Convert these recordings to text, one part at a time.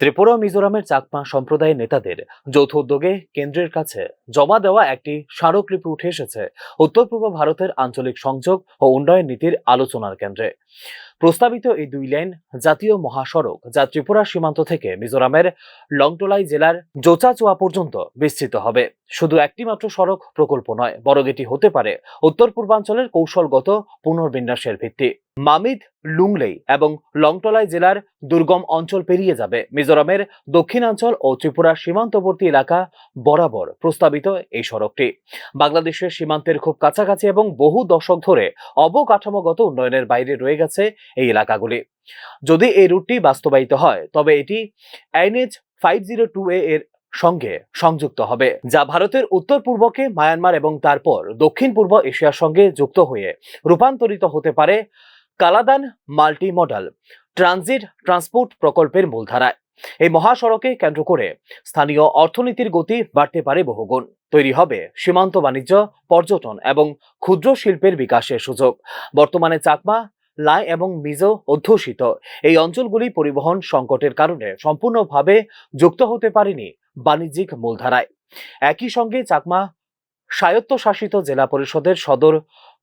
ত্রিপুরা মিজোরামের চাকমা সম্প্রদায়ের নেতাদের যৌথ উদ্যোগে কেন্দ্রের কাছে জমা দেওয়া একটি স্মারকলিপি উঠে এসেছে উত্তর পূর্ব ভারতের আঞ্চলিক সংযোগ ও উন্নয়ন নীতির আলোচনার কেন্দ্রে। প্রস্তাবিত এই দুই লেন জাতীয় মহাসড়ক যা ত্রিপুরা সীমান্ত থেকে মিজোরামের লংটোলাই জেলার জোচাচুয়া পর্যন্ত বিস্তৃত হবে। শুধু একটি মাত্র সড়ক প্রকল্প নয়, বরং এটি হতে পারে উত্তর পূর্বাঞ্চলের কৌশলগত পুনর্বিন্যাসের ভিত্তি। মামিদ লুংলেই এবং লংটলাই জেলার দুর্গম অঞ্চল পেরিয়ে যাবে। মিজোরামের দক্ষিণাঞ্চল ও ত্রিপুরার সীমান্তবর্তী এলাকা বরাবর প্রস্তাবিত এই সড়কটি। বাংলাদেশের সীমান্তের খুব কাছাকাছি এবং বহু দশক ধরে অবকাঠামোগত উন্নয়নের বাইরে রয়ে গেছে এই এলাকাগুলি। যদি এই রুটটি বাস্তবায়িত হয়, তবে এটি NH five zero two A এর সঙ্গে সংযুক্ত হবে, যা ভারতের উত্তর পূর্বকে মায়ানমার এবং তারপর দক্ষিণ পূর্ব এশিয়ার সঙ্গে যুক্ত হয়ে রূপান্তরিত হতে পারে Kaladan multi modal transit transport প্রকল্পের মূলধারায়। এই মহাসড়কে কেন্দ্র করে স্থানীয় অর্থনীতির গতি বাড়তে পারে বহুগুণ। তৈরি হবে সীমান্ত বাণিজ্য, পর্যটন এবং ক্ষুদ্র শিল্পের বিকাশের সুযোগ। বর্তমানে চাকমা লাই এবং মিজো অধ্যুষিত। এই অঞ্চলগুলি পরিবহন সংকটের কারণে সম্পূর্ণভাবে যুক্ত হতে পারেনি বাণিজ্যিক মূলধারায়। একই সঙ্গে চাকমা স্বায়ত্তশাসিত জেলা পরিষদের সদর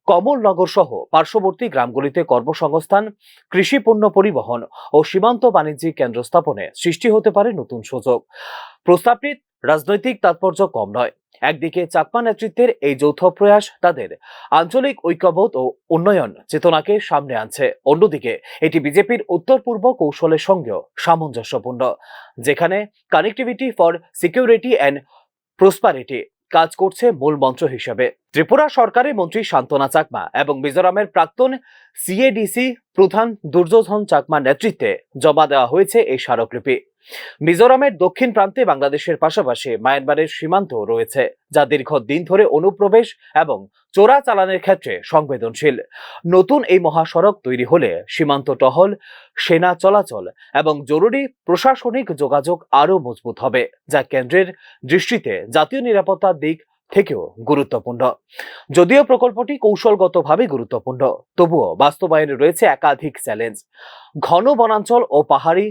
কমলনগর সহ পার্শ্ববর্তী গ্রামগুলিতে কর্মসংস্থান, কৃষি পণ্য পরিবহন ও সীমান্ত বাণিজ্যিক কেন্দ্র স্থাপনে সৃষ্টি হতে পারে নতুন সুযোগ। প্রস্তাবটির রাজনৈতিক তাৎপর্য কম নয়। একদিকে চাকমা নেতৃত্বের এই যৌথ প্রয়াস তাদের আঞ্চলিক ঐক্যবোধ ও উন্নয়ন চেতনাকে সামনে আনছে। অন্যদিকে, এটি বিজেপির উত্তর পূর্ব কৌশলের সঙ্গেও সামঞ্জস্যপূর্ণ, যেখানে connectivity for security and prosperity কাজ করছে মূল মন্ত্র হিসেবে। ত্রিপুরা সরকারের মন্ত্রী শান্তনা চাকমা এবং মিজোরামের প্রাক্তন সিএডিসি প্রধান দুর্যোধন চাকমা নেতৃত্বে জমা দেওয়া হয়েছে এই স্মারকলিপি। মিজোরামের দক্ষিণ প্রান্তে বাংলাদেশের পাশাপাশি মায়ানমারের সীমান্ত রয়েছে, যা দীর্ঘদিন ধরে অনুপ্রবেশ এবং চোরা চালানের ক্ষেত্রে সংবেদনশীল। নতুন এই মহাসড়ক তৈরি হলে সীমান্ত টহল, সেনা চলাচল এবং জরুরি প্রশাসনিক যোগাযোগ আরও মজবুত হবে, যা কেন্দ্রের দৃষ্টিতে জাতীয় নিরাপত্তার দিক থেকেও গুরুত্বপূর্ণ। যদিও প্রকল্পটি কৌশলগতভাবে গুরুত্বপূর্ণ, তবুও বাস্তবায়নে রয়েছে একাধিক চ্যালেঞ্জ। ঘন বনাঞ্চল ও পাহাড়ি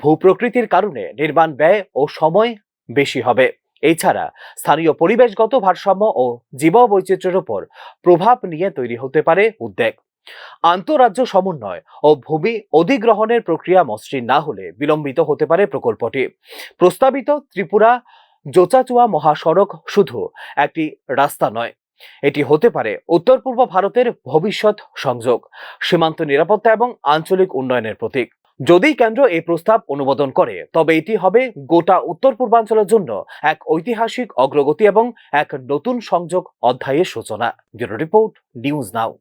ভূপ্রকৃতির কারণে নির্মাণ ব্যয় ও সময় বেশি হবে। এছাড়া স্থানীয় পরিবেশগত ভারসাম্য ও জীববৈচিত্র্যের উপর প্রভাব নিয়ে তৈরি হতে পারে উদ্বেগ। আন্তঃরাজ্য সমন্বয় ও ভূমি অধিগ্রহণের প্রক্রিয়া মসৃণ না হলে বিলম্বিত হতে পারে প্রকল্পটি। প্রস্তাবিত ত্রিপুরা জোচাচুয়া মহাসড়ক শুধু একটি রাস্তা নয়, এটি হতে পারে উত্তর পূর্ব ভারতের ভবিষ্যৎ সংযোগ, সীমান্ত নিরাপত্তা এবং আঞ্চলিক উন্নয়নের প্রতীক। যদি কেন্দ্র এই প্রস্তাব অনুমোদন করে, তবে এটি হবে গোটা উত্তর পূর্বাঞ্চলের জন্য এক ঐতিহাসিক অগ্রগতি এবং এক নতুন সংযোগ অধ্যায়ের সূচনা। Bureau report, news now.